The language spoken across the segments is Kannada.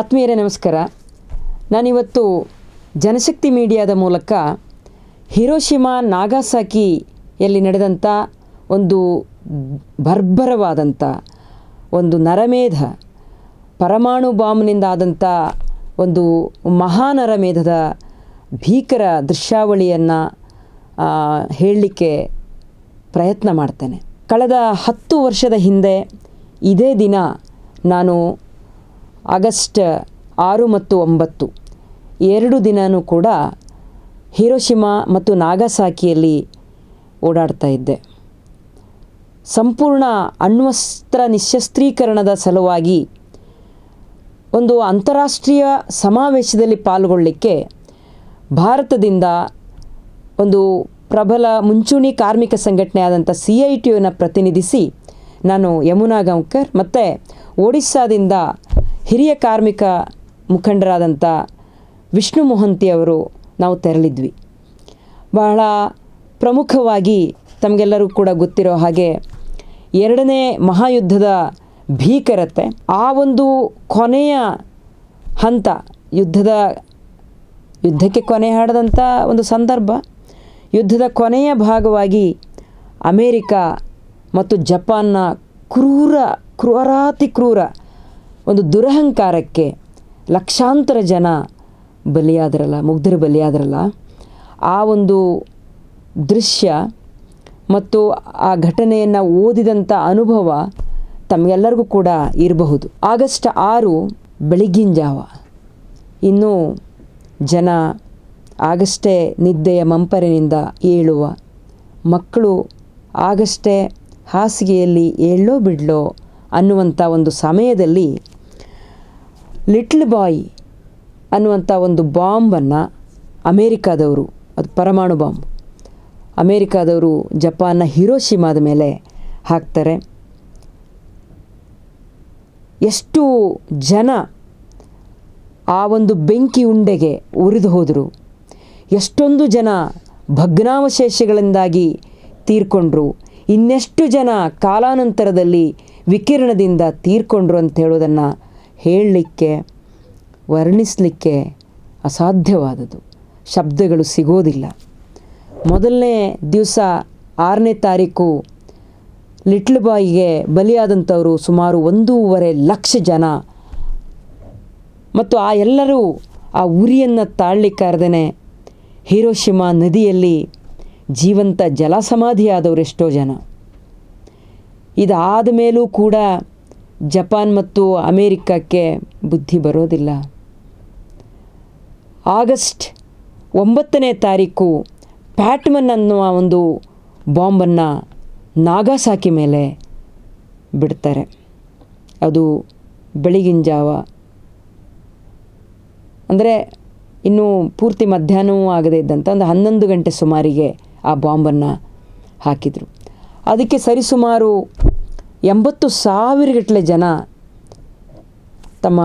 ಆತ್ಮೀಯರೇ, ನಮಸ್ಕಾರ. ನಾನಿವತ್ತು ಜನಶಕ್ತಿ ಮೀಡಿಯಾದ ಮೂಲಕ ಹಿರೋಶಿಮಾ ನಾಗಾಸಾಕಿಯಲ್ಲಿ ನಡೆದಂಥ ಒಂದು ಬರ್ಬರವಾದಂಥ ಒಂದು ನರಮೇಧ, ಪರಮಾಣು ಬಾಂಬ್ನಿಂದ ಆದಂಥ ಒಂದು ಮಹಾನರಮೇಧದ ಭೀಕರ ದೃಶ್ಯಾವಳಿಯನ್ನು ಹೇಳಲಿಕ್ಕೆ ಪ್ರಯತ್ನ ಮಾಡ್ತೇನೆ. ಕಳೆದ ಹತ್ತು ವರ್ಷದ ಹಿಂದೆ ಇದೇ ದಿನ ನಾನು ಆಗಸ್ಟ್ ಆರು ಮತ್ತು ಒಂಬತ್ತು. ಎರಡು ದಿನವೂ ಕೂಡ ಹಿರೋಶಿಮಾ ಮತ್ತು ನಾಗಸಾಕಿಯಲ್ಲಿ ಓಡಾಡ್ತಾ ಇದ್ದೆ. ಸಂಪೂರ್ಣ ಅಣ್ವಸ್ತ್ರ ನಿಶಸ್ತ್ರೀಕರಣದ ಸಲುವಾಗಿ ಒಂದು ಅಂತಾರಾಷ್ಟ್ರೀಯ ಸಮಾವೇಶದಲ್ಲಿ ಪಾಲ್ಗೊಳ್ಳಲಿಕ್ಕೆ ಭಾರತದಿಂದ ಒಂದು ಪ್ರಬಲ ಮುಂಚೂಣಿ ಕಾರ್ಮಿಕ ಸಂಘಟನೆ ಆದಂಥ ಸಿ ಐ ಟಿ ಯುನ ಪ್ರತಿನಿಧಿಸಿ ನಾನು ಯಮುನಾ ಗಾಂವ್ಕರ್ ಮತ್ತು ಒಡಿಸ್ಸಾದಿಂದ ಹಿರಿಯ ಕಾರ್ಮಿಕ ಮುಖಂಡರಾದಂಥ ವಿಷ್ಣು ಮೊಹಂತಿ ಅವರು ನಾವು ತೆರಳಿದ್ವಿ. ಬಹಳ ಪ್ರಮುಖವಾಗಿ ತಮಗೆಲ್ಲರೂ ಕೂಡ ಗೊತ್ತಿರೋ ಹಾಗೆ ಎರಡನೇ ಮಹಾಯುದ್ಧದ ಭೀಕರತೆ, ಆ ಒಂದು ಕೊನೆಯ ಹಂತ ಯುದ್ಧದ, ಯುದ್ಧಕ್ಕೆ ಕೊನೆ ಹಾಡದಂಥ ಒಂದು ಸಂದರ್ಭ, ಯುದ್ಧದ ಕೊನೆಯ ಭಾಗವಾಗಿ ಅಮೇರಿಕ ಮತ್ತು ಜಪಾನ್ನ ಕ್ರೂರ, ಕ್ರೂರಾತಿ ಕ್ರೂರ ಒಂದು ದುರಹಂಕಾರಕ್ಕೆ ಲಕ್ಷಾಂತರ ಜನ ಬಲಿಯಾದ್ರಲ್ಲ, ಮುಗ್ಧರು ಬಲಿಯಾದ್ರಲ್ಲ, ಆ ಒಂದು ದೃಶ್ಯ ಮತ್ತು ಆ ಘಟನೆಯನ್ನು ಓದಿದಂಥ ಅನುಭವ ತಮಗೆಲ್ಲರಿಗೂ ಕೂಡ ಇರಬಹುದು. ಆಗಸ್ಟ್ ಆರು, ಬೆಳಗಿನ ಜಾವ. ಇನ್ನೂ ಜನ ಆಗಷ್ಟೇ ನಿದ್ದೆಯ ಮಂಪರಿನಿಂದ ಏಳುವ ಮಕ್ಕಳು ಆಗಷ್ಟೇ ಹಾಸಿಗೆಯಲ್ಲಿ ಏಳೋ ಬಿಡ್ಲೋ ಅನ್ನುವಂಥ ಒಂದು ಸಮಯದಲ್ಲಿ ಲಿಟ್ಲ್ ಬಾಯ್ ಅನ್ನುವಂಥ ಒಂದು ಬಾಂಬನ್ನು ಅಮೇರಿಕಾದವರು, ಅದು ಪರಮಾಣು ಬಾಂಬ್, ಅಮೇರಿಕಾದವರು ಜಪಾನ್ನ ಹಿರೋಶಿಮಾದ ಮೇಲೆ ಹಾಕ್ತಾರೆ. ಎಷ್ಟು ಜನ ಆ ಒಂದು ಬೆಂಕಿ ಉಂಡೆಗೆ ಉರಿದು ಹೋದರು, ಎಷ್ಟೊಂದು ಜನ ಭಗ್ನಾವಶೇಷಗಳಿಂದಾಗಿ ತೀರ್ಕೊಂಡ್ರು, ಇನ್ನೆಷ್ಟು ಜನ ಕಾಲಾನಂತರದಲ್ಲಿ ವಿಕಿರಣದಿಂದ ತೀರ್ಕೊಂಡ್ರು ಅಂತ ಹೇಳೋದನ್ನು ಹೇಳಲಿಕ್ಕೆ, ವರ್ಣಿಸಲಿಕ್ಕೆ ಅಸಾಧ್ಯವಾದದ್ದು. ಶಬ್ದಗಳು ಸಿಗೋದಿಲ್ಲ. ಮೊದಲನೇ ದಿವಸ ಆರನೇ ತಾರೀಕು ಲಿಟ್ಲ್ ಬಾಯಿಗೆ ಬಲಿಯಾದಂಥವರು ಸುಮಾರು ಒಂದೂವರೆ ಲಕ್ಷ ಜನ. ಮತ್ತು ಆ ಎಲ್ಲರೂ ಆ ಉರಿಯನ್ನು ತಾಳ್ಲಿಕ್ಕಾರ್ದೇ ಹಿರೋಶಿಮಾ ನದಿಯಲ್ಲಿ ಜೀವಂತ ಜಲಸಮಾಧಿಯಾದವರು ಎಷ್ಟೋ ಜನ. ಇದಾದ ಮೇಲೂ ಕೂಡ ಜಪಾನ್ ಮತ್ತು ಅಮೇರಿಕಕ್ಕೆ ಬುದ್ಧಿ ಬರೋದಿಲ್ಲ. ಆಗಸ್ಟ್ ಒಂಬತ್ತನೇ ತಾರೀಕು ಪ್ಯಾಟ್ಮನ್ ಅನ್ನುವ ಒಂದು ಬಾಂಬನ್ನು ನಾಗಾಸಾಕಿ ಮೇಲೆ ಬಿಡ್ತಾರೆ. ಅದು ಬೆಳಗಿನ ಜಾವ. ಅಂದರೆ ಇನ್ನೂ ಪೂರ್ತಿ ಮಧ್ಯಾಹ್ನವೂ ಆಗದೇ ಇದ್ದಂಥ ಒಂದು ಹನ್ನೊಂದು ಗಂಟೆ ಸುಮಾರಿಗೆ ಆ ಬಾಂಬನ್ನು ಹಾಕಿದರು. ಅದಕ್ಕೆ ಸರಿಸುಮಾರು ಎಂಬತ್ತು ಸಾವಿರಗಟ್ಟಲೆ ಜನ ತಮ್ಮ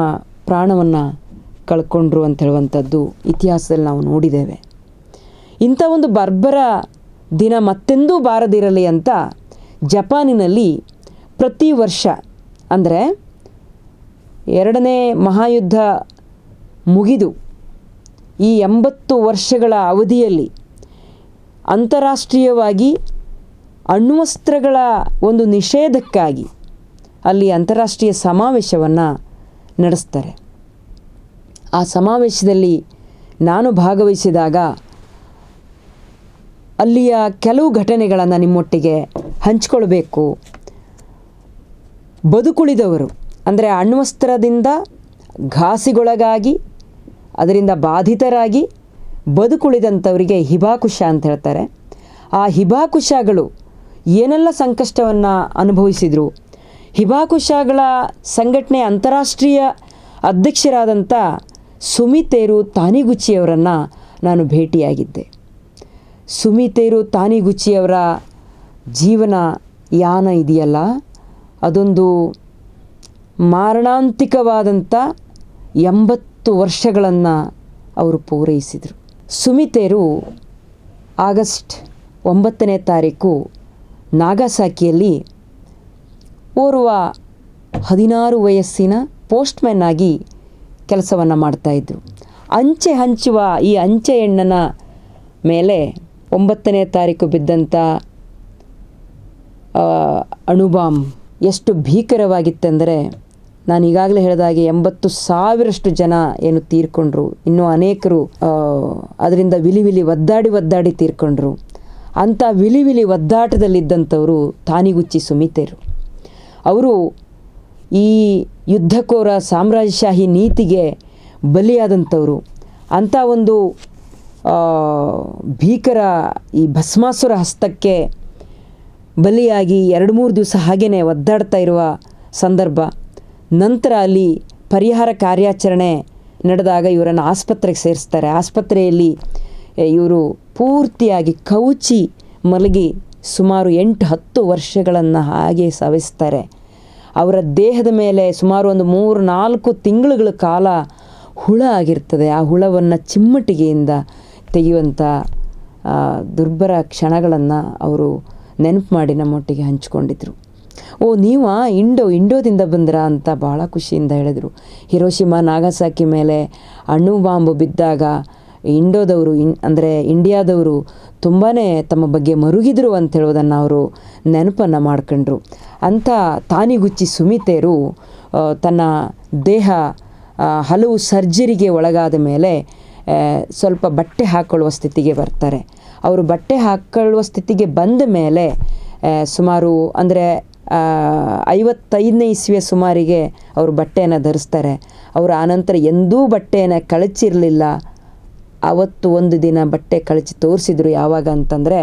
ಪ್ರಾಣವನ್ನು ಕಳ್ಕೊಂಡ್ರು ಅಂತ ಹೇಳುವಂಥದ್ದು ಇತಿಹಾಸದಲ್ಲಿ ನಾವು ನೋಡಿದ್ದೇವೆ. ಇಂಥ ಒಂದು ಬರ್ಬರ ದಿನ ಮತ್ತೆಂದೂ ಬಾರದಿರಲಿ ಅಂತ ಜಪಾನಿನಲ್ಲಿ ಪ್ರತಿ ವರ್ಷ ಅಂದರೆ ಎರಡನೇ ಮಹಾಯುದ್ಧ ಮುಗಿದು ಈ ಎಂಬತ್ತು ವರ್ಷಗಳ ಅವಧಿಯಲ್ಲಿ ಅಂತಾರಾಷ್ಟ್ರೀಯವಾಗಿ ಅಣ್ವಸ್ತ್ರಗಳ ಒಂದು ನಿಷೇಧಕ್ಕಾಗಿ ಅಲ್ಲಿ ಅಂತಾರಾಷ್ಟ್ರೀಯ ಸಮಾವೇಶವನ್ನು ನಡೆಸ್ತಾರೆ. ಆ ಸಮಾವೇಶದಲ್ಲಿ ನಾನು ಭಾಗವಹಿಸಿದಾಗ ಅಲ್ಲಿಯ ಕೆಲವು ಘಟನೆಗಳನ್ನು ನಿಮ್ಮೊಟ್ಟಿಗೆ ಹಂಚಿಕೊಳ್ಬೇಕು. ಬದುಕುಳಿದವರು, ಅಂದರೆ ಅಣ್ವಸ್ತ್ರದಿಂದ ಘಾಸಿಗೊಳಗಾಗಿ, ಅದರಿಂದ ಬಾಧಿತರಾಗಿ ಬದುಕುಳಿದಂಥವರಿಗೆ ಹಿಬಾಕುಶ ಅಂತ ಹೇಳ್ತಾರೆ. ಆ ಹಿಬಾಕುಶಗಳು ಏನೆಲ್ಲ ಸಂಕಷ್ಟವನ್ನು ಅನುಭವಿಸಿದರು? ಹಿಬಾಕುಶಗಳ ಸಂಘಟನೆ ಅಂತಾರಾಷ್ಟ್ರೀಯ ಅಧ್ಯಕ್ಷರಾದಂಥ ಸುಮಿತೇರು ತಾನಿಗುಚ್ಚಿಯವರನ್ನು ನಾನು ಭೇಟಿಯಾಗಿದ್ದೆ. ಸುಮಿತೇರು ತಾನಿಗುಚ್ಚಿಯವರ ಜೀವನ ಯಾನ ಇದೆಯಲ್ಲ? ಅದೊಂದು ಮಾರಣಾಂತಿಕವಾದಂಥ ಎಂಬತ್ತು ವರ್ಷಗಳನ್ನು ಅವರು ಪೂರೈಸಿದರು. ಸುಮಿತೇರು ಆಗಸ್ಟ್ ಒಂಬತ್ತನೇ ತಾರೀಕು ನಾಗಾಸಾಕಿಯಲ್ಲಿ ಓರ್ವ ಹದಿನಾರು ವಯಸ್ಸಿನ ಪೋಸ್ಟ್ಮ್ಯಾನ್ ಆಗಿ ಕೆಲಸವನ್ನು ಮಾಡ್ತಾಯಿದ್ರು ಅಂಚೆ ಹಂಚುವ ಈ ಅಂಚೆ ಹೆಣ್ಣನ ಮೇಲೆ ಒಂಬತ್ತನೇ ತಾರೀಕು ಬಿದ್ದಂಥ ಅಣುಬಾಂಬ್ ಎಷ್ಟು ಭೀಕರವಾಗಿತ್ತೆಂದರೆ ನಾನು ಈಗಾಗಲೇ ಹೇಳಿದಾಗೆ ಎಂಬತ್ತು ಸಾವಿರಷ್ಟು ಜನ ಏನು ತೀರ್ಕೊಂಡ್ರು. ಇನ್ನೂ ಅನೇಕರು ಅದರಿಂದ ವಿಲಿ ವಿಲಿ ಒದ್ದಾಡಿ ಒದ್ದಾಡಿ ತೀರ್ಕೊಂಡ್ರು. ಅಂಥ ವಿಲಿ ವಿಲಿ ಒದ್ದಾಟದಲ್ಲಿದ್ದಂಥವರು ತಾನಿಗುಚ್ಚಿ ಸುಮಿತೆರು. ಅವರು ಈ ಯುದ್ಧಕೋರ ಸಾಮ್ರಾಜ್ಯಶಾಹಿ ನೀತಿಗೆ ಬಲಿಯಾದಂಥವರು. ಅಂಥ ಒಂದು ಭೀಕರ ಈ ಭಸ್ಮಾಸುರ ಹಸ್ತಕ್ಕೆ ಬಲಿಯಾಗಿ ಎರಡು ಮೂರು ದಿವಸ ಹಾಗೆಯೇ ಒದ್ದಾಡ್ತಾ ಇರುವ ಸಂದರ್ಭ. ನಂತರ ಅಲ್ಲಿ ಪರಿಹಾರ ಕಾರ್ಯಾಚರಣೆ ನಡೆದಾಗ ಇವರನ್ನು ಆಸ್ಪತ್ರೆಗೆ ಸೇರಿಸ್ತಾರೆ. ಆಸ್ಪತ್ರೆಯಲ್ಲಿ ಇವರು ಪೂರ್ತಿಯಾಗಿ ಕವುಚಿ ಮಲಗಿ ಸುಮಾರು ಎಂಟು ಹತ್ತು ವರ್ಷಗಳನ್ನು ಹಾಗೆ ಸವಿಸ್ತಾರೆ. ಅವರ ದೇಹದ ಮೇಲೆ ಸುಮಾರು ಒಂದು ಮೂರು ನಾಲ್ಕು ತಿಂಗಳುಗಳ ಕಾಲ ಹುಳ ಆಗಿರ್ತದೆ. ಆ ಹುಳವನ್ನು ಚಿಮ್ಮಟಿಗೆಯಿಂದ ತೆಗೆಯುವಂಥ ದುರ್ಬರ ಕ್ಷಣಗಳನ್ನು ಅವರು ನೆನಪು ಮಾಡಿ ನಮ್ಮೊಟ್ಟಿಗೆ ಹಂಚಿಕೊಂಡಿದ್ರು. ಓ, ನೀವಾ ಇಂಡೋ, ಇಂಡೋದಿಂದ ಬಂದ್ರಾ ಅಂತ ಭಾಳ ಖುಷಿಯಿಂದ ಹೇಳಿದರು. ಹಿರೋಶಿಮಾ, ನಾಗಸಾಕಿ ಮೇಲೆ ಅಣು ಬಾಂಬು ಬಿದ್ದಾಗ ಇಂಡೋದವರು, ಇನ್, ಅಂದರೆ ಇಂಡಿಯಾದವರು ತುಂಬಾ ತಮ್ಮ ಬಗ್ಗೆ ಮರುಗಿದ್ರು ಅಂತ ಹೇಳೋದನ್ನು ಅವರು ನೆನಪನ್ನು ಮಾಡ್ಕೊಂಡ್ರು. ಅಂಥ ತಾನಿಗುಚ್ಚಿ ಸುಮಿತೆಯರು ತನ್ನ ದೇಹ ಹಲವು ಸರ್ಜರಿಗೆ ಒಳಗಾದ ಮೇಲೆ ಸ್ವಲ್ಪ ಬಟ್ಟೆ ಹಾಕ್ಕೊಳ್ಳುವ ಸ್ಥಿತಿಗೆ ಬರ್ತಾರೆ. ಅವರು ಬಟ್ಟೆ ಹಾಕ್ಕೊಳ್ಳುವ ಸ್ಥಿತಿಗೆ ಬಂದ ಮೇಲೆ ಸುಮಾರು ಅಂದರೆ ಐವತ್ತೈದನೇ ಇಸ್ವಿಯ ಸುಮಾರಿಗೆ ಅವರು ಬಟ್ಟೆಯನ್ನು ಧರಿಸ್ತಾರೆ. ಅವರು ಆನಂತರ ಎಂದೂ ಬಟ್ಟೆಯನ್ನು ಕಳಚಿರಲಿಲ್ಲ. ಅವತ್ತು ಒಂದು ದಿನ ಬಟ್ಟೆ ಕಳಚಿ ತೋರಿಸಿದ್ರು ಯಾವಾಗ ಅಂತಂದರೆ,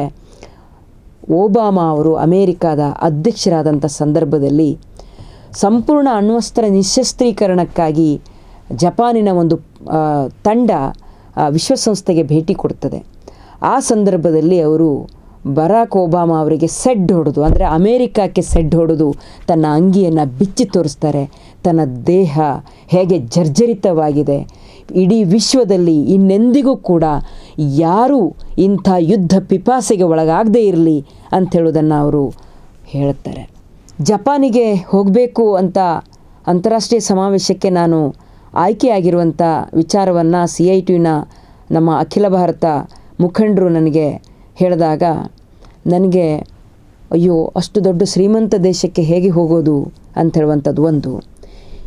ಒಬಾಮಾ ಅವರು ಅಮೇರಿಕಾದ ಅಧ್ಯಕ್ಷರಾದಂಥ ಸಂದರ್ಭದಲ್ಲಿ ಸಂಪೂರ್ಣ ಅಣ್ವಸ್ತ್ರ ನಿಶಸ್ತ್ರೀಕರಣಕ್ಕಾಗಿ ಜಪಾನಿನ ಒಂದು ತಂಡ ವಿಶ್ವಸಂಸ್ಥೆಗೆ ಭೇಟಿ ಕೊಡ್ತದೆ. ಆ ಸಂದರ್ಭದಲ್ಲಿ ಅವರು ಬರಾಕ್ ಒಬಾಮಾ ಅವರಿಗೆ ಸೆಡ್ ಹೊಡೆದು, ಅಂದರೆ ಅಮೇರಿಕಾಕ್ಕೆ ಸೆಡ್ ಹೊಡೆದು ತನ್ನ ಅಂಗಿಯನ್ನು ಬಿಚ್ಚಿ ತೋರಿಸ್ತಾರೆ. ತನ್ನ ದೇಹ ಹೇಗೆ ಜರ್ಜರಿತವಾಗಿದೆ ಇಡೀ ವಿಶ್ವದಲ್ಲಿ ಇನ್ನೆಂದಿಗೂ ಕೂಡ ಯಾರೂ ಇಂಥ ಯುದ್ಧ ಪಿಪಾಸೆಗೆ ಒಳಗಾಗದೇ ಇರಲಿ ಅಂತ ಹೇಳೋದನ್ನು ಅವರು ಹೇಳುತ್ತಾರೆ. ಜಪಾನಿಗೆ ಹೋಗಬೇಕು ಅಂತ ಅಂತಾರಾಷ್ಟ್ರೀಯ ಸಮಾವೇಶಕ್ಕೆ ನಾನು ಆಯ್ಕೆಯಾಗಿರುವಂಥ ವಿಚಾರವನ್ನು ಸಿ ಐ ಟಿನ ನಮ್ಮ ಅಖಿಲ ಭಾರತ ಮುಖಂಡರು ನನಗೆ ಹೇಳಿದಾಗ, ನನಗೆ ಅಯ್ಯೋ, ಅಷ್ಟು ದೊಡ್ಡ ಶ್ರೀಮಂತ ದೇಶಕ್ಕೆ ಹೇಗೆ ಹೋಗೋದು? ಅಂತ ಹೇಳುವಂಥದ್ದು ಒಂದು.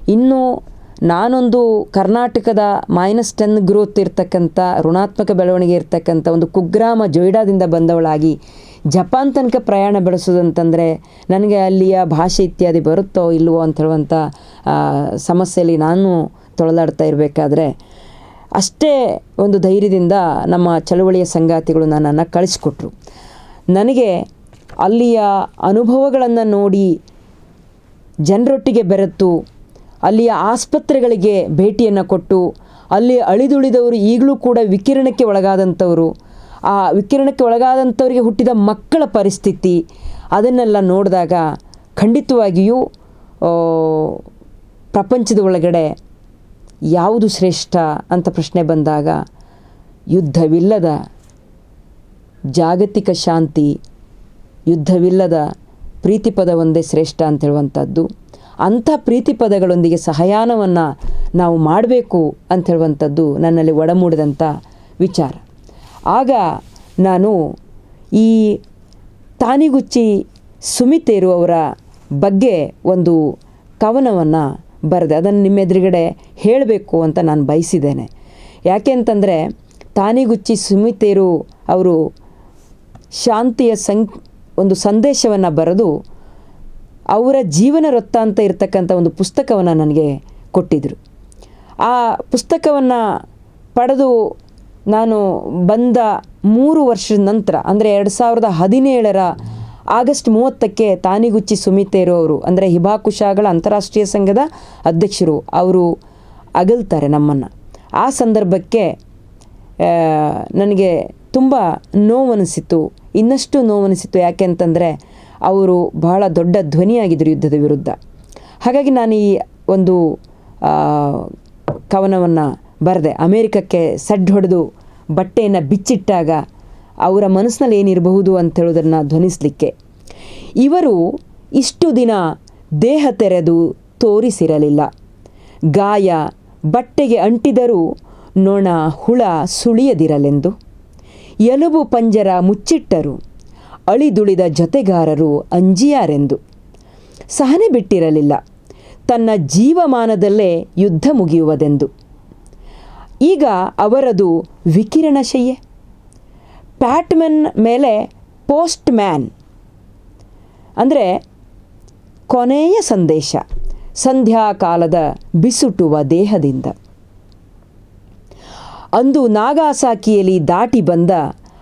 ಇನ್ನು ನಾನೊಂದು ಕರ್ನಾಟಕದ ಮೈನಸ್ ಟೆನ್ ಗ್ರೋತ್ ಇರ್ತಕ್ಕಂಥ, ಋಣಾತ್ಮಕ ಬೆಳವಣಿಗೆ ಇರ್ತಕ್ಕಂಥ ಒಂದು ಕುಗ್ರಾಮ ಜೊಯ್ಡಾದಿಂದ ಬಂದವಳಾಗಿ ಜಪಾನ್ ತನಕ ಪ್ರಯಾಣ ಬೆಳೆಸೋದಂತಂದರೆ ನನಗೆ ಅಲ್ಲಿಯ ಭಾಷೆ ಇತ್ಯಾದಿ ಬರುತ್ತೋ ಇಲ್ವೋ ಅಂತ ಹೇಳುವಂಥ ಸಮಸ್ಯೆಯಲ್ಲಿ ನಾನು ತೊಳೆದಾಡ್ತಾ ಇರಬೇಕಾದ್ರೆ ಅಷ್ಟೇ ಒಂದು ಧೈರ್ಯದಿಂದ ನಮ್ಮ ಚಳುವಳಿಯ ಸಂಗಾತಿಗಳು ನನ್ನನ್ನು ಕಳಿಸ್ಕೊಟ್ರು. ನನಗೆ ಅಲ್ಲಿಯ ಅನುಭವಗಳನ್ನು ನೋಡಿ ಜನರೊಟ್ಟಿಗೆ ಬೆರೆತು ಅಲ್ಲಿಯ ಆಸ್ಪತ್ರೆಗಳಿಗೆ ಭೇಟಿಯನ್ನು ಕೊಟ್ಟು ಅಲ್ಲಿ ಅಳಿದುಳಿದವರು ಈಗಲೂ ಕೂಡ ವಿಕಿರಣಕ್ಕೆ ಒಳಗಾದಂಥವರು. ಆ ವಿಕಿರಣಕ್ಕೆ ಒಳಗಾದಂಥವರಿಗೆ ಹುಟ್ಟಿದ ಮಕ್ಕಳ ಪರಿಸ್ಥಿತಿ ಅದನ್ನೆಲ್ಲ ನೋಡಿದಾಗ ಖಂಡಿತವಾಗಿಯೂ ಪ್ರಪಂಚದ ಒಳಗಡೆ ಯಾವುದು ಶ್ರೇಷ್ಠ ಅಂತ ಪ್ರಶ್ನೆ ಬಂದಾಗ ಯುದ್ಧವಿಲ್ಲದ ಜಾಗತಿಕ ಶಾಂತಿ, ಯುದ್ಧವಿಲ್ಲದ ಪ್ರೀತಿಪದ ಒಂದೇ ಶ್ರೇಷ್ಠ ಅಂತ ಹೇಳುವಂಥದ್ದು. ಅಂಥ ಪ್ರೀತಿ ಪದಗಳೊಂದಿಗೆ ಸಹಯಾನವನ್ನು ನಾವು ಮಾಡಬೇಕು ಅಂತ ಹೇಳುವಂಥದ್ದು ನನ್ನಲ್ಲಿ ಒಡಮೂಡಿದಂಥ ವಿಚಾರ. ಆಗ ನಾನು ಈ ತಾನಿಗುಚ್ಚಿ ಸುಮಿತೇರು ಅವರ ಬಗ್ಗೆ ಒಂದು ಕವನವನ್ನು ಬರೆದೆ. ಅದನ್ನು ನಿಮ್ಮ ಎದುರುಗಡೆ ಹೇಳಬೇಕು ಅಂತ ನಾನು ಬಯಸಿದ್ದೇನೆ. ಯಾಕೆ ಅಂತಂದರೆ ತಾನಿಗುಚ್ಚಿ ಸುಮಿತೇರು ಅವರು ಶಾಂತಿಯ ಸಂ ಒಂದು ಸಂದೇಶವನ್ನು ಬರೆದು ಅವರ ಜೀವನ ವೃತ್ತಾಂತ ಇರತಕ್ಕಂಥ ಒಂದು ಪುಸ್ತಕವನ್ನು ನನಗೆ ಕೊಟ್ಟಿದ್ದರು ಆ ಪುಸ್ತಕವನ್ನು ಪಡೆದು ನಾನು ಬಂದ ಮೂರು ವರ್ಷದ ನಂತರ, ಅಂದರೆ ಎರಡು ಸಾವಿರದ ಹದಿನೇಳರ ಆಗಸ್ಟ್ ಮೂವತ್ತಕ್ಕೆ ತಾನಿಗುಚ್ಚಿ ಸುಮಿತೇರು ಅವರು, ಅಂದರೆ ಹಿಬಾಕುಶಾಗಳ ಅಂತಾರಾಷ್ಟ್ರೀಯ ಸಂಘದ ಅಧ್ಯಕ್ಷರು, ಅವರು ಅಗಲ್ತಾರೆ ನಮ್ಮನ್ನು. ಆ ಸಂದರ್ಭಕ್ಕೆ ನನಗೆ ತುಂಬ ನೋವನಿಸಿತು ಇನ್ನಷ್ಟು ನೋವನಿಸಿತು ಯಾಕೆ ಅಂತಂದರೆ ಅವರು ಬಹಳ ದೊಡ್ಡ ಧ್ವನಿಯಾಗಿದ್ದರು ಯುದ್ಧದ ವಿರುದ್ಧ. ಹಾಗಾಗಿ ನಾನು ಈ ಒಂದು ಕವನವನ್ನು ಬರೆದೆ. ಅಮೇರಿಕಕ್ಕೆ ಸಡ್ ಹೊಡೆದು ಬಟ್ಟೆಯನ್ನು ಬಿಚ್ಚಿಟ್ಟಾಗ ಅವರ ಮನಸ್ಸಿನಲ್ಲಿ ಏನಿರಬಹುದು ಅಂತ ಹೇಳೋದನ್ನು ಧ್ವನಿಸಲಿಕ್ಕೆ. ಇವರು ಇಷ್ಟು ದಿನ ದೇಹ ತೆರೆದು ತೋರಿಸಿರಲಿಲ್ಲ. ಗಾಯ ಬಟ್ಟೆಗೆ ಅಂಟಿದರೂ ನೊಣ ಹುಳ ಸುಳಿಯದಿರಲೆಂದು. ಎಲುಬು ಪಂಜರ ಮುಚ್ಚಿಟ್ಟರು. ಅಳಿದುಳಿದ ಜತೆಗಾರರು ಅಂಜಿಯಾರೆಂದು. ಸಹನೆ ಬಿಟ್ಟಿರಲಿಲ್ಲ. ತನ್ನ ಜೀವಮಾನದಲ್ಲೇ ಯುದ್ಧ ಮುಗಿಯುವುದೆಂದು. ಈಗ ಅವರದು ವಿಕಿರಣಶಯ್ಯೆ ಪ್ಯಾಟ್ಮನ್ ಮೇಲೆ ಪೋಸ್ಟ್ ಮ್ಯಾನ್ ಅಂದರೆ ಕೊನೆಯ ಸಂದೇಶ. ಸಂಧ್ಯಾಕಾಲದ ಬಿಸುಟುವ ದೇಹದಿಂದ. ಅಂದು ನಾಗಾಸಾಕಿಯಲ್ಲಿ ದಾಟಿ ಬಂದ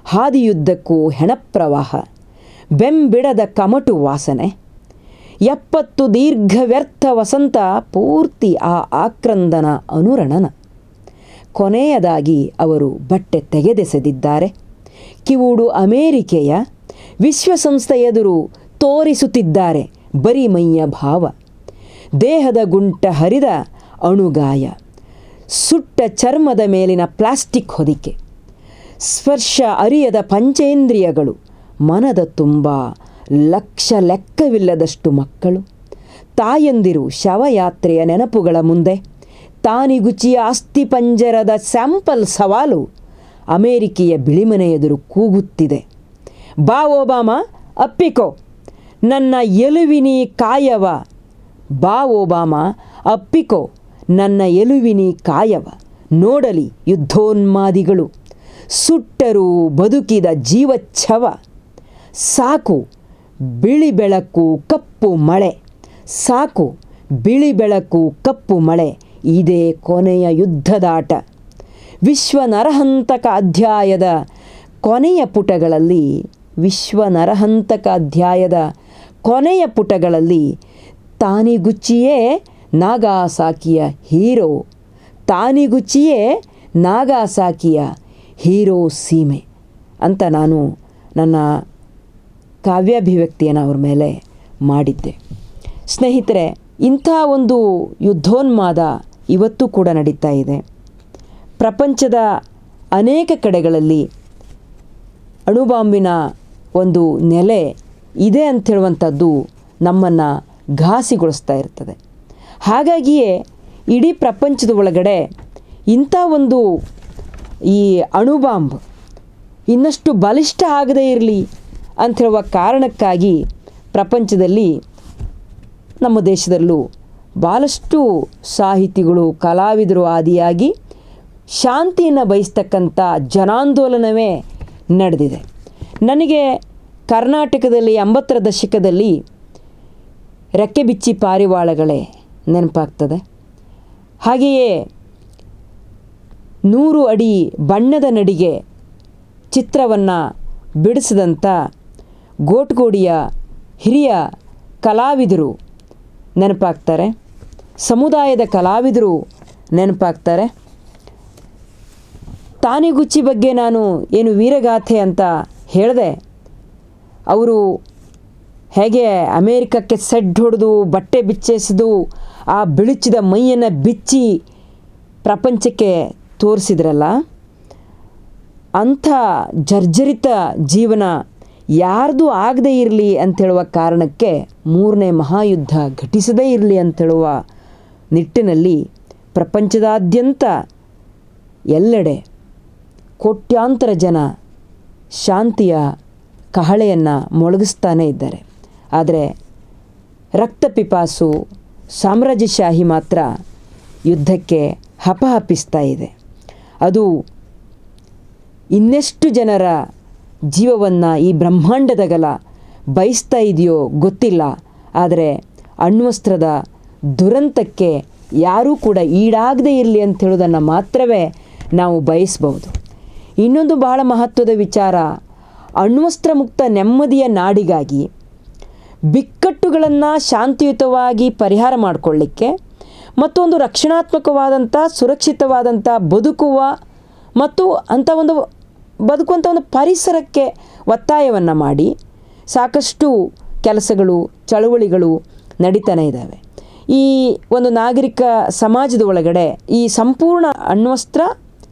ಹಾದಿಯುದ್ದಕ್ಕೂ ಹೆಣಪ್ರವಾಹ. ಬೆಂಬಿಡದ ಕಮಟು ವಾಸನೆ. ಎಪ್ಪತ್ತು ದೀರ್ಘ ವ್ಯರ್ಥ ವಸಂತ ಪೂರ್ತಿ ಆ ಆಕ್ರಂದನ ಅನುರಣನ. ಕೊನೆಯದಾಗಿ ಅವರು ಬಟ್ಟೆ ತೆಗೆದೆಸೆದಿದ್ದಾರೆ. ಕಿವುಡು ಅಮೇರಿಕೆಯ ವಿಶ್ವಸಂಸ್ಥೆ ಎದುರು ತೋರಿಸುತ್ತಿದ್ದಾರೆ ಬರಿಮೈಯ ಭಾವ. ದೇಹದ ಗುಂಟ ಹರಿದ ಅಣುಗಾಯ. ಸುಟ್ಟ ಚರ್ಮದ ಮೇಲಿನ ಪ್ಲಾಸ್ಟಿಕ್ ಹೊದಿಕೆ. ಸ್ಪರ್ಶ ಅರಿಯದ ಪಂಚೇಂದ್ರಿಯಗಳು. ಮನದ ತುಂಬ ಲಕ್ಷ ಲೆಕ್ಕವಿಲ್ಲದಷ್ಟು ಮಕ್ಕಳು. ತಾಯಂದಿರು ಶವಯಾತ್ರೆಯ ನೆನಪುಗಳ ಮುಂದೆ ತಾನಿಗುಚಿಯ ಅಸ್ಥಿಪಂಜರದ ಸ್ಯಾಂಪಲ್ ಸವಾಲು ಅಮೇರಿಕೆಯ ಬಿಳಿಮನೆ ಎದುರು ಕೂಗುತ್ತಿದೆ. ಬಾ ಒಬಾಮ, ಅಪ್ಪಿಕೋ. ನನ್ನ ಎಲುವಿನಿ ಕಾಯವ. ಬಾ ಒಬಾಮ, ಅಪ್ಪಿಕೋ. ನನ್ನ ಎಲುವಿನಿ ಕಾಯವ. ನೋಡಲಿ ಯುದ್ಧೋನ್ಮಾದಿಗಳು. ಸುಟ್ಟರೂ ಬದುಕಿದ ಜೀವಚ್ಛವ. ಸಾಕು. ಬಿಳಿ ಬೆಳಕು, ಕಪ್ಪು ಮಳೆ. ಸಾಕು. ಬಿಳಿ ಬೆಳಕು, ಕಪ್ಪು ಮಳೆ. ಇದೇ ಕೊನೆಯ ಯುದ್ಧದಾಟ. ವಿಶ್ವ ನರಹಂತಕ ಅಧ್ಯಾಯದ ಕೊನೆಯ ಪುಟಗಳಲ್ಲಿ ವಿಶ್ವ ನರಹಂತಕ ಅಧ್ಯಾಯದ ಕೊನೆಯ ಪುಟಗಳಲ್ಲಿ ತಾನಿಗುಚ್ಚಿಯೇ ನಾಗಾಸಾಕಿಯ ಹೀರೋ. ತಾನಿಗುಚ್ಚಿಯೇ ನಾಗಾಸಾಕಿಯ ಹೀರೋ ಸೀಮೆ ಅಂತ ನಾನು ನನ್ನ ಕಾವ್ಯಾಭಿವ್ಯಕ್ತಿಯನ್ನು ಅವ್ರ ಮೇಲೆ ಮಾಡಿದ್ದೆ. ಸ್ನೇಹಿತರೆ, ಇಂಥ ಒಂದು ಯುದ್ಧೋನ್ಮಾದ ಇವತ್ತು ಕೂಡ ನಡೀತಾ ಇದೆ. ಪ್ರಪಂಚದ ಅನೇಕ ಕಡೆಗಳಲ್ಲಿ ಅಣುಬಾಂಬಿನ ಒಂದು ನೆಲೆ ಇದೆ ಅಂಥೇಳುವಂಥದ್ದು ನಮ್ಮನ್ನು ಘಾಸಿಗೊಳಿಸ್ತಾ ಇರ್ತದೆ. ಹಾಗಾಗಿಯೇ ಇಡೀ ಪ್ರಪಂಚದ ಒಳಗಡೆ ಇಂಥ ಒಂದು ಈ ಅಣುಬಾಂಬ್ ಇನ್ನಷ್ಟು ಬಲಿಷ್ಠ ಆಗದೇ ಇರಲಿ ಅಂಥೇಳುವ ಕಾರಣಕ್ಕಾಗಿ ಪ್ರಪಂಚದಲ್ಲಿ, ನಮ್ಮ ದೇಶದಲ್ಲೂ ಭಾಳಷ್ಟು ಸಾಹಿತಿಗಳು, ಕಲಾವಿದರು ಆದಿಯಾಗಿ ಶಾಂತಿಯನ್ನು ಬಯಸ್ತಕ್ಕಂಥ ಜನಾಂದೋಲನವೇ ನಡೆದಿದೆ. ನನಗೆ ಕರ್ನಾಟಕದಲ್ಲಿ ಎಂಬತ್ತರ ದಶಕದಲ್ಲಿ ರೆಕ್ಕೆ ಬಿಚ್ಚಿ ಪಾರಿವಾಳಗಳೇ ನೆನಪಾಗ್ತದೆ. ಹಾಗೆಯೇ ನೂರು ಅಡಿ ಬಣ್ಣದ ನಡಿಗೆ ಚಿತ್ರವನ್ನು ಬಿಡಿಸಿದಂಥ ಗೋಟ್ಗೋಡಿಯ ಹಿರಿಯ ಕಲಾವಿದರು ನೆನಪಾಗ್ತಾರೆ? ಸಮುದಾಯದ ಕಲಾವಿದರು ನೆನಪಾಗ್ತಾರೆ? ತಾನಿಗುಚ್ಚಿ ಬಗ್ಗೆ ನಾನು ಏನು ವೀರಗಾಥೆ ಅಂತ ಹೇಳಿದೆ? ಅವರು ಹೇಗೆ ಅಮೇರಿಕಕ್ಕೆ ಸೆಡ್ ಹೊಡೆದು, ಬಟ್ಟೆ ಬಿಚ್ಚೆಸೆದು, ಆ ಬಿಳುಚಿದ ಮೈಯನ್ನು ಬಿಚ್ಚಿ ಪ್ರಪಂಚಕ್ಕೆ ತೋರಿಸಿದ್ರಲ್ಲ? ಅಂಥ ಜರ್ಜರಿತ ಜೀವನ ಯಾರ್ದು ಆಗದೇ ಇರಲಿ ಅಂಥೇಳುವ ಕಾರಣಕ್ಕೆ ಮೂರನೇ ಮಹಾಯುದ್ಧ ಘಟಿಸದೇ ಇರಲಿ ಅಂತ ಹೇಳುವ ನಿಟ್ಟಿನಲ್ಲಿ ಪ್ರಪಂಚದಾದ್ಯಂತ ಎಲ್ಲೆಡೆ ಕೋಟ್ಯಾಂತರ ಜನ ಶಾಂತಿಯ ಕಹಳೆಯನ್ನು ಮೊಳಗಿಸ್ತಾನೇ ಇದ್ದಾರೆ. ಆದರೆ ರಕ್ತಪಿಪಾಸು ಸಾಮ್ರಾಜ್ಯಶಾಹಿ ಮಾತ್ರ ಯುದ್ಧಕ್ಕೆ ಹಪಹಪಿಸ್ತಾ ಇದೆ. ಅದು ಇನ್ನೆಷ್ಟು ಜನರ ಜೀವವನ್ನು ಈ ಬ್ರಹ್ಮಾಂಡದ ಗಲ ಬಯಸ್ತಾ ಇದೆಯೋ ಗೊತ್ತಿಲ್ಲ. ಆದರೆ ಅಣ್ವಸ್ತ್ರದ ದುರಂತಕ್ಕೆ ಯಾರೂ ಕೂಡ ಈಡಾಗದೇ ಇರಲಿ ಅಂತ ಹೇಳೋದನ್ನು ಮಾತ್ರವೇ ನಾವು ಬಯಸ್ಬೋದು ಇನ್ನೊಂದು ಬಹಳ ಮಹತ್ವದ ವಿಚಾರ ಅಣ್ವಸ್ತ್ರ ಮುಕ್ತ ನೆಮ್ಮದಿಯ ನಾಡಿಗಾಗಿ ಬಿಕ್ಕಟ್ಟುಗಳನ್ನು ಶಾಂತಿಯುತವಾಗಿ ಪರಿಹಾರ ಮಾಡಿಕೊಳ್ಳಿಕ್ಕೆ ಮತ್ತೊಂದು ರಕ್ಷಣಾತ್ಮಕವಾದಂಥ ಸುರಕ್ಷಿತವಾದಂಥ ಬದುಕುವ ಮತ್ತು ಅಂಥ ಒಂದು ಬದುಕುವಂಥ ಒಂದು ಪರಿಸರಕ್ಕೆ ಒತ್ತಾಯವನ್ನು ಮಾಡಿ ಸಾಕಷ್ಟು ಕೆಲಸಗಳು ಚಳುವಳಿಗಳು ನಡೀತಾನೆ ಇದ್ದಾವೆ ಈ ಒಂದು ನಾಗರಿಕ ಸಮಾಜದ ಒಳಗಡೆ ಈ ಸಂಪೂರ್ಣ ಅಣ್ವಸ್ತ್ರ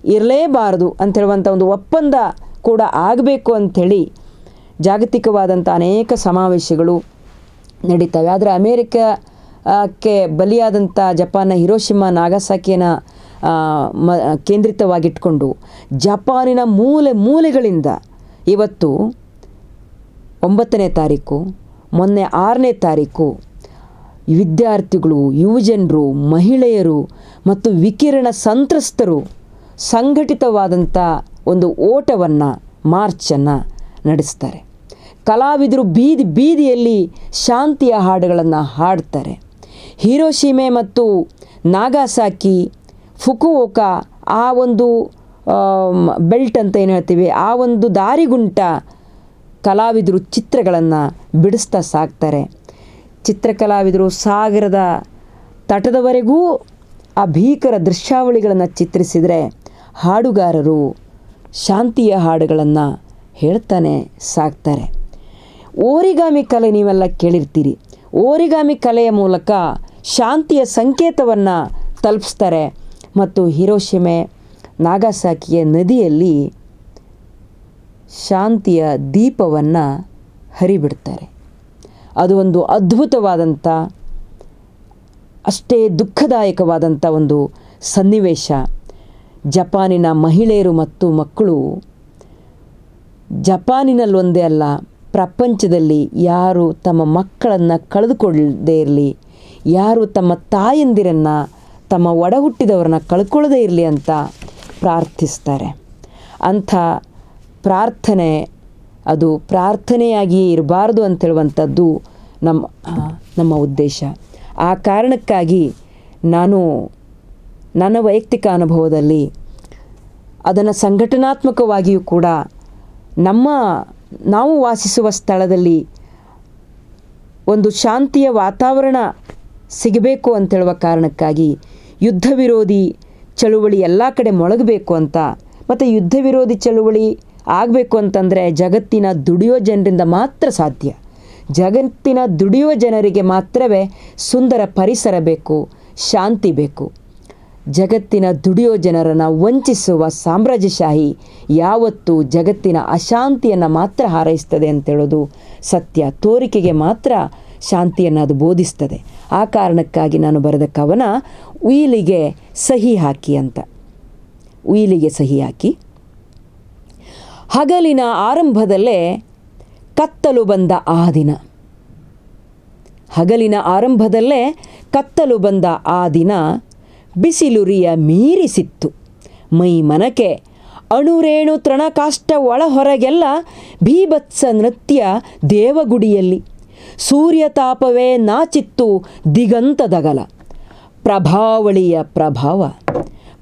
ಇರಲೇಬಾರದು ಅಂತೇಳುವಂಥ ಒಂದು ಒಪ್ಪಂದ ಕೂಡ ಆಗಬೇಕು ಅಂಥೇಳಿ ಜಾಗತಿಕವಾದಂಥ ಅನೇಕ ಸಮಾವೇಶಗಳು ನಡೀತವೆ. ಆದರೆ ಅಮೇರಿಕಕ್ಕೆ ಬಲಿಯಾದಂಥ ಜಪಾನ್ನ ಹಿರೋಶಿಮಾ ನಾಗಸಾಕಿಯನ್ನು ಆ, ಮ, ಕೇಂದ್ರಿತವಾಗಿಟ್ಕೊಂಡು ಜಪಾನಿನ ಮೂಲೆ ಮೂಲೆಗಳಿಂದ ಇವತ್ತು ಒಂಬತ್ತನೇ ತಾರೀಕು, ಮೊನ್ನೆ ಆರನೇ ತಾರೀಕು ವಿದ್ಯಾರ್ಥಿಗಳು, ಯುವಜನರು, ಮಹಿಳೆಯರು ಮತ್ತು ವಿಕಿರಣ ಸಂತ್ರಸ್ತರು ಸಂಘಟಿತವಾದಂಥ ಒಂದು ಓಟವನ್ನು, ಮಾರ್ಚನ್ನು ನಡೆಸ್ತಾರೆ. ಕಲಾವಿದರು ಬೀದಿ ಬೀದಿಯಲ್ಲಿ ಶಾಂತಿಯ ಹಾಡುಗಳನ್ನು ಹಾಡ್ತಾರೆ. ಹಿರೋಶೀಮೆ ಮತ್ತು ನಾಗಾಸಾಕಿ ಫುಕುವೋಕಾ, ಆ ಒಂದು ಬೆಲ್ಟ್ ಅಂತ ಏನು ಹೇಳ್ತೀವಿ, ಆ ಒಂದು ದಾರಿಗುಂಟ ಕಲಾವಿದರು ಚಿತ್ರಗಳನ್ನು ಬಿಡಿಸ್ತಾ ಸಾಕ್ತಾರೆ. ಚಿತ್ರಕಲಾವಿದರು ಸಾಗರದ ತಟದವರೆಗೂ ಆ ಭೀಕರ ದೃಶ್ಯಾವಳಿಗಳನ್ನು ಚಿತ್ರಿಸಿದರೆ ಹಾಡುಗಾರರು ಶಾಂತಿಯ ಹಾಡುಗಳನ್ನು ಹೇಳ್ತಾನೆ ಸಾಕ್ತಾರೆ. ಓರಿಗಾಮಿ ಕಲೆ ನೀವೆಲ್ಲ ಕೇಳಿರ್ತೀರಿ. ಓರಿಗಾಮಿ ಕಲೆಯ ಮೂಲಕ ಶಾಂತಿಯ ಸಂಕೇತವನ್ನು ತಲುಪಿಸ್ತಾರೆ. ಮತ್ತು ಹಿರೋಶಿಮೆ ನಾಗಾಸಾಕಿಯ ನದಿಯಲ್ಲಿ ಶಾಂತಿಯ ದೀಪವನ್ನು ಹರಿಬಿಡ್ತಾರೆ. ಅದು ಒಂದು ಅದ್ಭುತವಾದಂಥ, ಅಷ್ಟೇ ದುಃಖದಾಯಕವಾದಂಥ ಒಂದು ಸನ್ನಿವೇಶ. ಜಪಾನಿನ ಮಹಿಳೆಯರು ಮತ್ತು ಮಕ್ಕಳು ಜಪಾನಿನಲ್ಲೊಂದೇ ಅಲ್ಲ, ಪ್ರಪಂಚದಲ್ಲಿ ಯಾರು ತಮ್ಮ ಮಕ್ಕಳನ್ನು ಕಳೆದುಕೊಳ್ಳದೇ ಇರಲಿ, ಯಾರು ತಮ್ಮ ತಾಯಂದಿರನ್ನು ತಮ್ಮ ಒಡ ಹುಟ್ಟಿದವರನ್ನ ಕಳ್ಕೊಳ್ಳದೇ ಇರಲಿ ಅಂತ ಪ್ರಾರ್ಥಿಸ್ತಾರೆ. ಅಂಥ ಪ್ರಾರ್ಥನೆ ಅದು ಪ್ರಾರ್ಥನೆಯಾಗಿಯೇ ಇರಬಾರ್ದು ಅಂತೇಳುವಂಥದ್ದು ನಮ್ಮ ನಮ್ಮ ಉದ್ದೇಶ. ಆ ಕಾರಣಕ್ಕಾಗಿ ನಾನು ನನ್ನ ವೈಯಕ್ತಿಕ ಅನುಭವದಲ್ಲಿ ಅದನ್ನು ಸಂಘಟನಾತ್ಮಕವಾಗಿಯೂ ಕೂಡ ನಮ್ಮ, ನಾವು ವಾಸಿಸುವ ಸ್ಥಳದಲ್ಲಿ ಒಂದು ಶಾಂತಿಯ ವಾತಾವರಣ ಸಿಗಬೇಕು ಅಂತೇಳುವ ಕಾರಣಕ್ಕಾಗಿ ಯುದ್ಧ ವಿರೋಧಿ ಚಳುವಳಿ ಎಲ್ಲ ಕಡೆ ಮೊಳಗಬೇಕು ಅಂತ. ಮತ್ತು ಯುದ್ಧ ವಿರೋಧಿ ಚಳುವಳಿ ಆಗಬೇಕು ಅಂತಂದರೆ ಜಗತ್ತಿನ ದುಡಿಯೋ ಜನರಿಂದ ಮಾತ್ರ ಸಾಧ್ಯ. ಜಗತ್ತಿನ ದುಡಿಯುವ ಜನರಿಗೆ ಮಾತ್ರವೇ ಸುಂದರ ಪರಿಸರ ಬೇಕು, ಶಾಂತಿ ಬೇಕು. ಜಗತ್ತಿನ ದುಡಿಯೋ ಜನರನ್ನು ವಂಚಿಸುವ ಸಾಮ್ರಾಜ್ಯಶಾಹಿ ಯಾವತ್ತೂ ಜಗತ್ತಿನ ಅಶಾಂತಿಯನ್ನು ಮಾತ್ರ ಹಾರೈಸ್ತದೆ ಅಂತೇಳೋದು ಸತ್ಯ. ತೋರಿಕೆಗೆ ಮಾತ್ರ ಶಾಂತಿಯನ್ನು ಅದು ಬೋಧಿಸ್ತದೆ. ಆ ಕಾರಣಕ್ಕಾಗಿ ನಾನು ಬರೆದ ಕವನ ಉಯಿಲಿಗೆ ಸಹಿ ಹಾಕಿ ಅಂತ. ಉಯಿಲಿಗೆ ಸಹಿ ಹಾಕಿ. ಹಗಲಿನ ಆರಂಭದಲ್ಲೇ ಕತ್ತಲು ಬಂದ ಆ ದಿನ. ಹಗಲಿನ ಆರಂಭದಲ್ಲೇ ಕತ್ತಲು ಬಂದ ಆ ದಿನ ಬಿಸಿಲುರಿಯ ಮೀರಿಸಿತ್ತು. ಮೈ ಮನಕೆ ಅಣುರೇಣು ತೃಣಕಾಷ್ಟ ಒಳ ಹೊರಗೆಲ್ಲ ಭೀಭತ್ಸ ನೃತ್ಯ ದೇವಗುಡಿಯಲ್ಲಿ. ಸೂರ್ಯ ತಾಪವೇ ನಾಚಿತ್ತು ದಿಗಂತದಗಲ ಪ್ರಭಾವಳಿಯ ಪ್ರಭಾವ.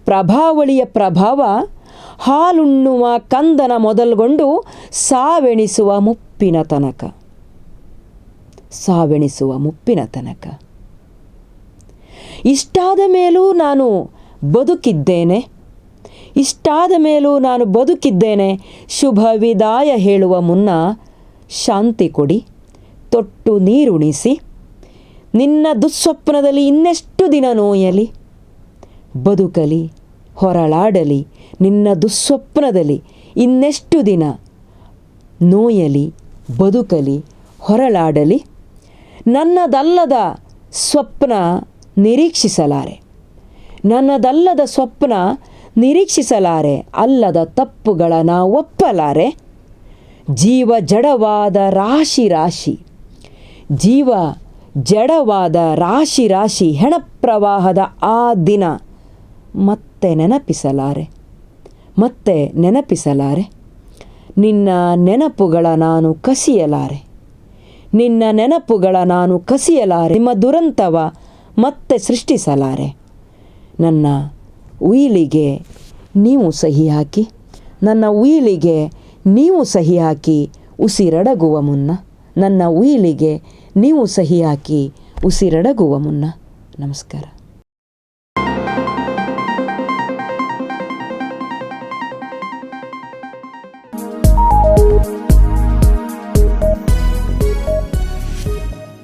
ಪ್ರಭಾವಳಿಯ ಪ್ರಭಾವ ಹಾಲುಣ್ಣುವ ಕಂದನ ಮೊದಲ್ಗೊಂಡು ಸಾವೆಣಿಸುವ ಮುಪ್ಪಿನ ತನಕ. ಸಾವೆಣಿಸುವ ಮುಪ್ಪಿನ ತನಕ. ಇಷ್ಟಾದ ಮೇಲೂ ನಾನು ಬದುಕಿದ್ದೇನೆ. ಇಷ್ಟಾದ ಮೇಲೂ ನಾನು ಬದುಕಿದ್ದೇನೆ. ಶುಭ ವಿದಾಯ ಹೇಳುವ ಮುನ್ನ ಶಾಂತಿ ಕೊಡಿ. ತೊಟ್ಟು ನೀರುಣಿಸಿ, ನಿನ್ನ ದುಸ್ವಪ್ನದಲ್ಲಿ ಇನ್ನೆಷ್ಟು ದಿನ ನೋಯಲಿ? ಬದುಕಲಿ, ಹೊರಳಾಡಲಿ, ನಿನ್ನ ದುಸ್ವಪ್ನದಲ್ಲಿ ಇನ್ನೆಷ್ಟು ದಿನ ನೋಯಲಿ, ಬದುಕಲಿ, ಹೊರಳಾಡಲಿ? ನನ್ನದಲ್ಲದ ಸ್ವಪ್ನ ನಿರೀಕ್ಷಿಸಲಾರೆ. ನನ್ನದಲ್ಲದ ಸ್ವಪ್ನ ನಿರೀಕ್ಷಿಸಲಾರೆ, ಅಲ್ಲದ ತಪ್ಪುಗಳ ಒಪ್ಪಲಾರೆ ಜೀವ ಜಡವಾದ ರಾಶಿ ರಾಶಿ. ಜೀವ ಜಡವಾದ ರಾಶಿ ರಾಶಿ ಹೆಣಪ್ರವಾಹದ ಆ ದಿನ ಮತ್ತೆ ನೆನಪಿಸಲಾರೆ. ಮತ್ತೆ ನೆನಪಿಸಲಾರೆ. ನಿನ್ನ ನೆನಪುಗಳ ನಾನು ಕಸಿಯಲಾರೆ. ನಿನ್ನ ನೆನಪುಗಳ ನಾನು ಕಸಿಯಲಾರೆ. ನಿಮ್ಮ ದುರಂತವ ಮತ್ತೆ ಸೃಷ್ಟಿಸಲಾರೆ. ನನ್ನ ಉಯಿಲಿಗೆ ನೀವು ಸಹಿ ಹಾಕಿ ನನ್ನ ಉಯಿಲಿಗೆ ನೀವು ಸಹಿ ಹಾಕಿ ಉಸಿರಡಗುವ ಮುನ್ನ ನನ್ನ ಉಯಿಲಿಗೆ ನೀವು ಸಹಿ ಹಾಕಿ ಉಸಿರಡಗುವ ಮುನ್ನ ನಮಸ್ಕಾರ.